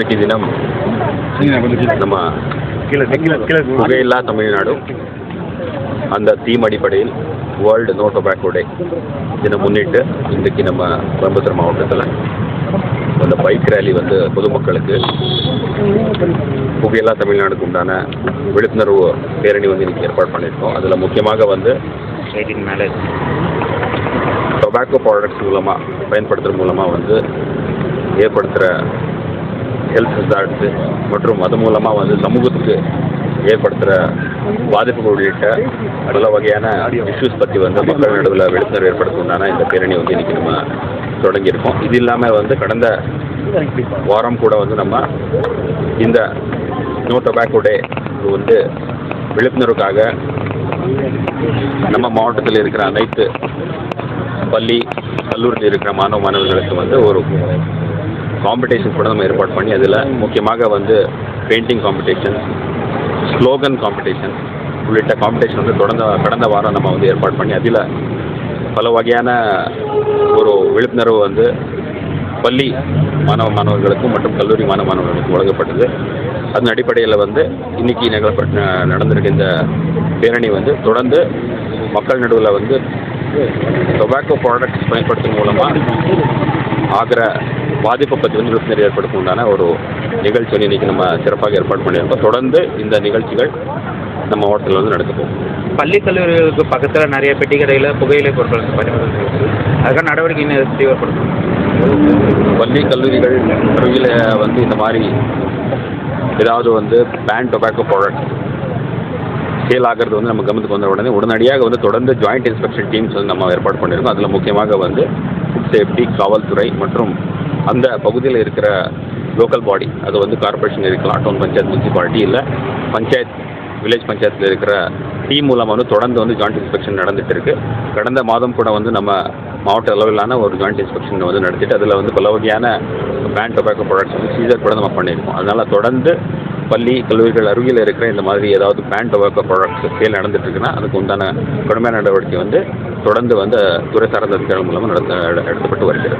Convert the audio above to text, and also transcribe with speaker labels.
Speaker 1: இன்றைக்கு தினம் நம்ம புகையில்லா தமிழ்நாடு. அந்த தீம் அடிப்படையில் வேர்ல்டு நோ டொபாக்கோ டே இதை முன்னிட்டு இன்றைக்கு நம்ம கோயம்புத்தூர் மாவட்டத்தில் அந்த பைக் ரேலி வந்து பொதுமக்களுக்கு புகையில்லா தமிழ்நாடுக்கு உண்டான விழிப்புணர்வு பேரணி வந்து இன்னைக்கு ஏற்பாடு பண்ணியிருக்கோம். அதில் முக்கியமாக வந்து
Speaker 2: மேலே
Speaker 1: டொபாக்கோ ப்ராடக்ட்ஸ் மூலமாக பயன்படுத்துறது மூலமாக வந்து ஏற்படுத்துகிற ஹெல்த் ஹசார்ட்ஸு மற்றும் அது மூலமாக வந்து சமூகத்துக்கு ஏற்படுத்துகிற பாதிப்புகள் உள்ளிட்ட பல வகையான இஷ்யூஸ் பற்றி வந்து மக்கள் நடுவில் விழிப்புணர்வு ஏற்படுத்துவதான இந்த பேரணி வந்து இன்றைக்கி நம்ம தொடங்கியிருக்கோம். இது இல்லாமல் வந்து கடந்த வாரம் கூட வந்து நம்ம இந்த நோ டொபாக்கோ டே வந்து விழிப்புணர்வுக்காக நம்ம மாவட்டத்தில் இருக்கிற அனைத்து பள்ளி கல்லூரியில் இருக்கிற மாணவ மாணவர்களுக்கு வந்து ஒரு காம்படிஷன் கூட நம்ம ஏற்பாடு பண்ணி அதில் முக்கியமாக வந்து பெயிண்டிங் காம்படிஷன் ஸ்லோகன் காம்படிஷன் உள்ளிட்ட காம்படிஷன் வந்து தொடர்ந்த கடந்த வாரம் நம்ம வந்து ஏற்பாடு பண்ணி அதில் பல வகையான ஒரு விழிப்புணர்வு வந்து பள்ளி மாணவ மாணவர்களுக்கும் மற்றும் கல்லூரி மாணவ மாணவர்களுக்கும் வழங்கப்பட்டது. அதன் அடிப்படையில் வந்து இன்னைக்கு நிகழப்பட்ட நடந்திருக்க இந்த பேரணி வந்து தொடர்ந்து மக்கள் நடுவில் வந்து டொபாக்கோ ப்ராடக்ட்ஸ் பயன்படுத்தும் மூலமாக ஆகிற பாதிப்பை பற்றி வந்து விழிப்புணர்வு ஏற்படுத்தும் உண்டான ஒரு நிகழ்ச்சி வந்து இன்னைக்கு நம்ம சிறப்பாக ஏற்பாடு பண்ணியிருக்கோம். தொடர்ந்து இந்த நிகழ்ச்சிகள் நம்ம மாவட்டத்தில் வந்து நடக்க போகும்
Speaker 2: பள்ளி கல்லூரிகளுக்கு பக்கத்தில் நிறைய பெட்டி கடையில் புகையிலை பொருட்கள் பயன்படுத்தி அதுக்கான நடவடிக்கை இன்னும் தீவிரப்படுத்தணும்
Speaker 1: பள்ளி கல்லூரிகள் அருகில் வந்து இந்த மாதிரி ஏதாவது வந்து பேன் டொபாக்கோ ப்ராடக்ட் சேல் ஆகிறது வந்து நம்ம கவனத்துக்கு வந்த உடனே உடனடியாக வந்து தொடர்ந்து ஜாயிண்ட் இன்ஸ்பெக்ஷன் டீம்ஸ் வந்து நம்ம ஏற்பாடு பண்ணியிருக்கோம். அதில் முக்கியமாக வந்து சேஃப்டி காவல்துறை மற்றும் அந்த பகுதியில் இருக்கிற லோக்கல் பாடி அது வந்து கார்ப்பரேஷன் இருக்கலாம் டவுன் பஞ்சாயத்து முனிசிபாலிட்டி இல்லை பஞ்சாயத் வில்லேஜ் பஞ்சாயத்தில் இருக்கிற டீம் மூலமாக வந்து தொடர்ந்து வந்து ஜாயிண்ட் இன்ஸ்பெக்ஷன் நடந்துட்டு இருக்கு. கடந்த மாதம் கூட வந்து நம்ம மாவட்ட அளவிலான ஒரு ஜாயிண்ட் இன்ஸ்பெக்ஷன் வந்து நடத்திட்டு அதில் வந்து பல வகையான பேன் டொபாக்கோ ப்ராடக்ட்ஸ் வந்து சீசர் கூட நம்ம பண்ணியிருக்கோம். அதனால் தொடர்ந்து பள்ளி கல்லூரிகள் அருகில் இருக்கிற இந்த மாதிரி ஏதாவது பேன் டொபாக்கோ ப்ராடக்ட்ஸ் சேல் நடந்துட்டு இருக்குன்னா அதுக்கு உண்டான கடுமையான நடவடிக்கை வந்து தொடர்ந்து வந்து துறை சார்ந்த அதிகாரிகள் மூலமாக நடத்த எடுக்கப்பட்டு வருகிறது.